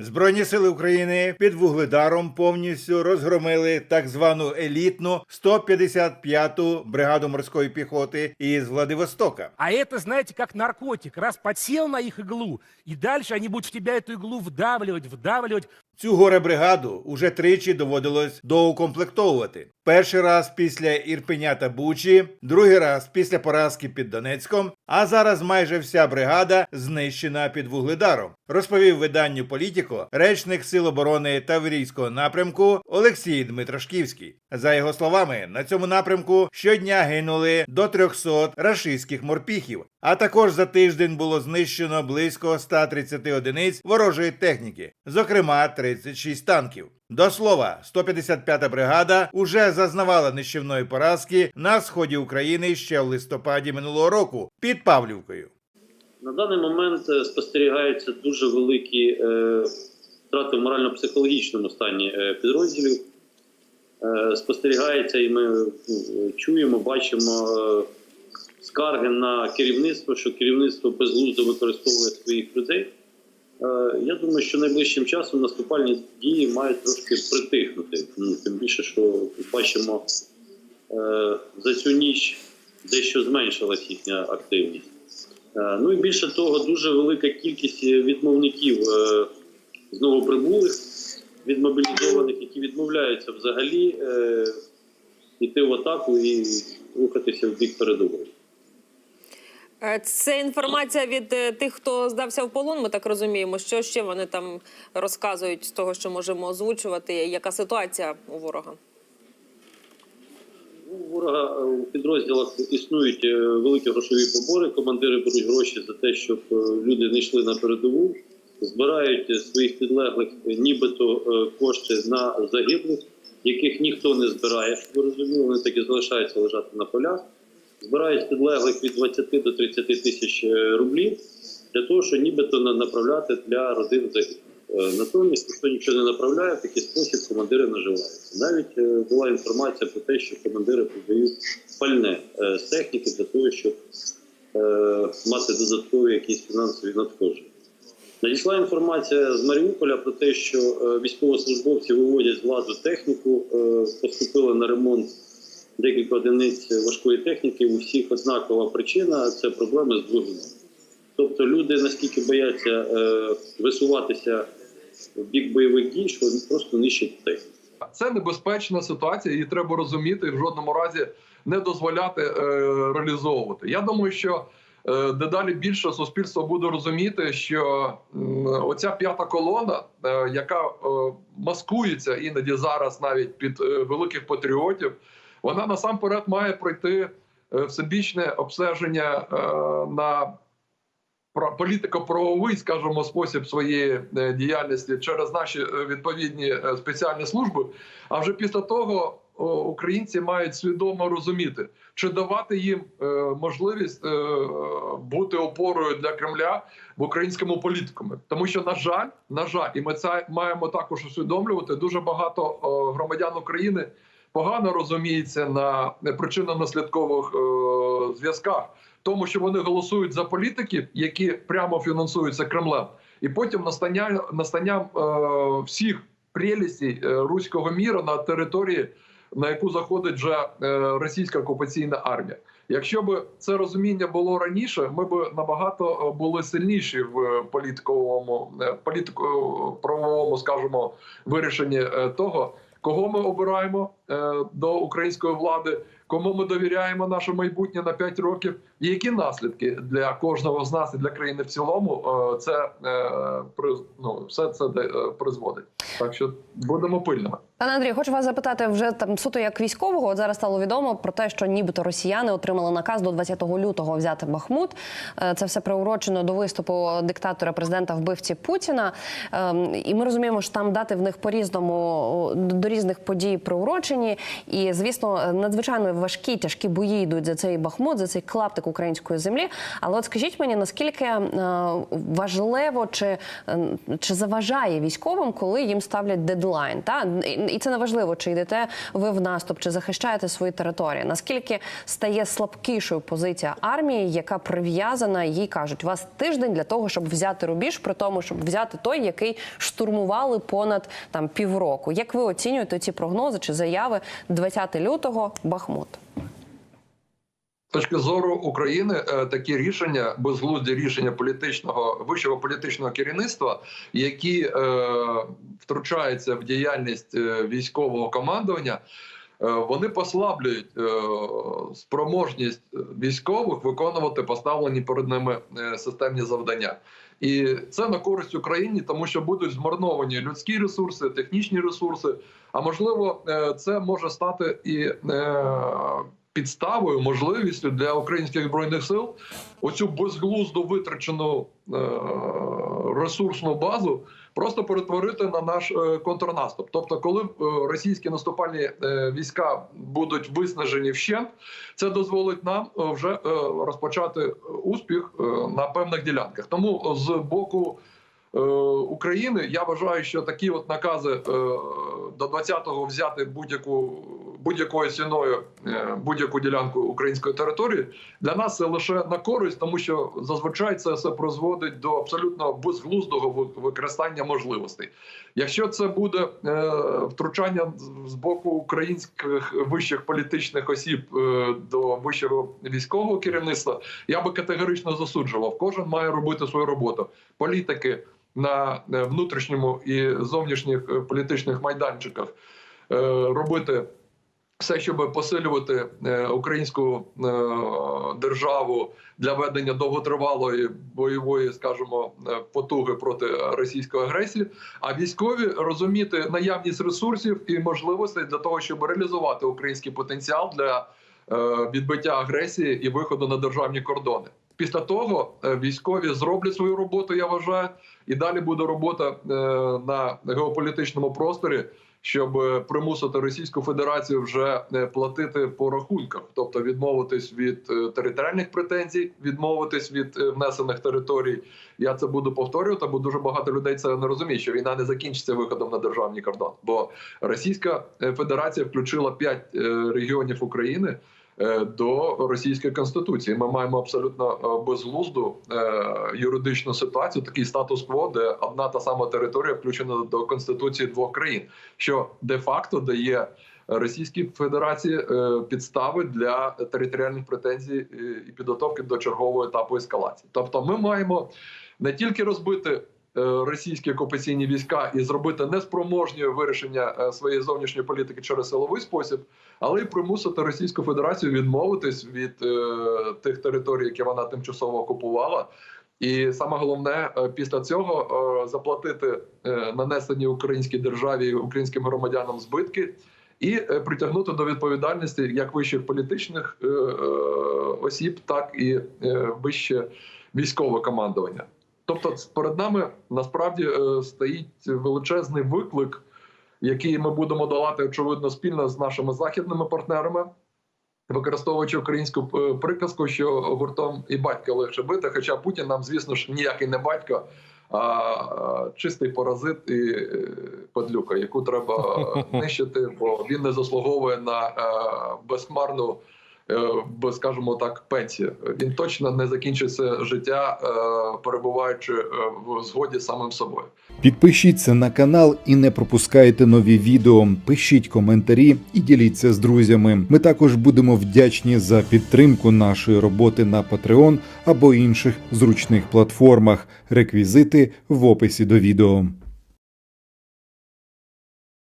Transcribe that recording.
Збройні сили України під вугледаром повністю розгромили так звану елітну 155-ту бригаду морської піхоти із Владивостока. А це, знаєте, як наркотик. Раз подсел на їх іглу, і далі вони будуть в тебе цю іглу вдавлювати, вдавливать. Цю горе-бригаду уже тричі доводилось доукомплектовувати. Перший раз після Ірпеня та Бучі, другий раз після поразки під Донецьком, а зараз майже вся бригада знищена під вугледаром, розповів виданню Політіко речник Сил оборони Таврійського напрямку Олексій Дмитрошківський. За його словами, на цьому напрямку щодня гинули до 300 рашистських морпіхів, а також за тиждень було знищено близько 130 одиниць ворожої техніки, зокрема 36 танків. До слова, 155-та бригада уже зазнавала нищівної поразки на сході України ще в листопаді минулого року під Павлівкою. На даний момент е, спостерігаються дуже великі е, втрати в морально-психологічному стані е, підрозділів. Спостерігається, і ми ну, чуємо, бачимо скарги на керівництво, що керівництво безглуздо використовує своїх людей. Е, я думаю, що найближчим часом наступальні дії мають трошки притихнути. Ну, тим більше, що бачимо е, за цю ніч дещо зменшилась їхня активність. Е, Ну і більше того, дуже велика кількість відмовників знову прибулих, відмобілізованих, які відмовляються взагалі йти в атаку і рухатися в бік передової. Е, Це інформація від е, тих, хто здався в полон. Ми так розуміємо. Що ще вони там розказують з того, що можемо озвучувати? Яка ситуація у ворога? У ворога е, у підрозділах існують великі грошові побори. Командири беруть гроші за те, щоб люди не йшли на передову, збирають своїх підлеглих, нібито кошти на загиблих, яких ніхто не збирає. Щоб ви розуміли, вони так і залишаються лежати на полях. Збирають підлеглих від 20 до 30 тисяч е, рублів для того, щоб нібито направляти для родин загиблих. Е, Натомість ніхто нічого не направляє, в такий спосіб командири наживаються. Навіть е, була інформація про те, що командири продають пальне з техніки для того, щоб мати додаткові якісь фінансові надходження. Надійшла інформація з Маріуполя про те, що військовослужбовці виводять з ладу техніку, поступили на ремонт декілька одиниць важкої техніки. У всіх однакова причина це проблеми з двигуном. Тобто люди наскільки бояться е, висуватися в бік бойових дій, що просто нищать техніку. Це небезпечна ситуація, її треба розуміти і в жодному разі не дозволяти е, реалізовувати. Я думаю, що е, дедалі більше суспільство буде розуміти, що м, оця п'ята колона, е, яка е, маскується іноді зараз навіть під е, великих патріотів, вона насамперед має пройти е, всебічне обстеження е, на політико-правовий, скажімо, спосіб своєї е, діяльності через наші відповідні спеціальні служби. А вже після того українці мають свідомо розуміти, чи давати їм можливість бути опорою для Кремля в українському політикумі. Тому що, на жаль, на жаль, і ми це маємо також усвідомлювати. Дуже багато громадян України погано розуміється на причинно-наслідкових е, зв'язках. Тому, що вони голосують за політиків, які прямо фінансуються Кремлем, і потім настання настанням е, всіх прелістей е, руського міра на території, на яку заходить вже е, російська окупаційна армія. Якщо б це розуміння було раніше, ми б набагато е, були сильніші в політиковому е, політико-правовому, скажімо, вирішенні е, того, кого ми обираємо е, до української влади, кому ми довіряємо наше майбутнє на 5 років, і які наслідки для кожного з нас і для країни в цілому е, це е, ну, все це е, призводить. Так що будемо пильними. Пане Андрію, хочу вас запитати вже там суто як військового. От зараз стало відомо про те, що нібито росіяни отримали наказ до 20 лютого взяти Бахмут. Це все приурочено до виступу диктатора президента вбивці Путіна. Ем, І ми розуміємо, що там дати в них по різному до різних подій приурочені. І звісно, надзвичайно важкі тяжкі бої йдуть за цей бахмут, за цей клаптик української землі. Але от скажіть мені, наскільки е, важливо чи, е, чи заважає військовим, коли їм ставлять дедлайн? Та І- це не важливо, чи йдете ви в наступ, чи захищаєте свої території. Наскільки стає слабкішою позиція армії, яка прив'язана, їй кажуть, у вас тиждень для того, щоб взяти рубіж, при тому, щоб взяти той, який штурмували понад там півроку. Як ви оцінюєте ці прогнози чи заяви 20 лютого Бахмут? З точки зору України е, такі рішення, безглузді рішення політичного вищого політичного керівництва, які е, втручаються в діяльність е, військового командування, вони послаблюють е, спроможність військових виконувати поставлені перед ними е, системні завдання. І це на користь Україні, тому що будуть змарновані людські ресурси, технічні ресурси. А можливо, е, це може стати і е, підставою, можливістю для українських збройних сил оцю безглуздо витрачену е, ресурсну базу просто перетворити на наш е, контрнаступ. Тобто, коли е, російські наступальні е, війська будуть виснажені вщент, це дозволить нам вже розпочати успіх на певних ділянках. Тому з боку України я вважаю, що такі от накази до 20-го взяти будь-яку будь-якою ціною е, будь-яку ділянку української території для нас це лише на користь, тому що зазвичай це все призводить до абсолютно безглуздого використання можливостей. Якщо це буде е, втручання з боку українських вищих політичних осіб е, до вищого військового керівництва, я би категорично засуджував. Кожен має робити свою роботу. Політики на внутрішньому і зовнішніх політичних майданчиках робити все, щоб посилювати е, українську е, державу для ведення довготривалої бойової, скажімо, е, потуги проти російської агресії. А військові розуміти наявність ресурсів і можливостей для того, щоб реалізувати український потенціал для відбиття агресії і виходу на державні кордони. Після того військові зроблять свою роботу, я вважаю, і далі буде робота на геополітичному просторі, щоб е, примусити Російську Федерацію вже е, платити по рахунках, тобто відмовитись від е, територіальних претензій, відмовитись від внесених територій. Я це буду повторювати, бо дуже багато людей це не розуміє, що війна не закінчиться виходом на державний кордон. Бо Російська Федерація включила п'ять регіонів України до російської конституції. Ми маємо абсолютно е, безглузду е, юридичну ситуацію, такий статус-кво, де одна та сама територія включена до конституції двох країн, що де-факто дає. Російській Федерації е, підстави для територіальних претензій е, і підготовки до чергового етапу ескалації. Тобто, ми маємо не тільки розбити е, російські окупаційні війська і зробити неспроможні вирішення е, своєї зовнішньої політики через силовий спосіб, але й примусити Російську Федерацію відмовитись від е, тих територій, які вона тимчасово окупувала. І саме головне е, після цього е, заплатити е, нанесені українській державі українським громадянам збитки і е, притягнути до відповідальності як вищих політичних е, е, осіб, так і е, вище військове командування. Тобто, перед нами насправді е, стоїть величезний виклик, який ми будемо долати очевидно спільно з нашими західними партнерами. Використовуючи українську е, приказку, що гуртом і батька легше бити. Хоча Путін нам, звісно ж, ніякий не батько, а чистий паразит і е, падлюка, яку треба нищити, бо він не заслуговує на безхмарну, без, скажімо так, пенсію. Він точно не закінчить це життя, е, перебуваючи е, в згоді з самим собою. Підпишіться на канал і не пропускайте нові відео. Пишіть коментарі і діліться з друзями. Ми також будемо вдячні за підтримку нашої роботи на Patreon або інших зручних платформах. Реквізити в описі до відео.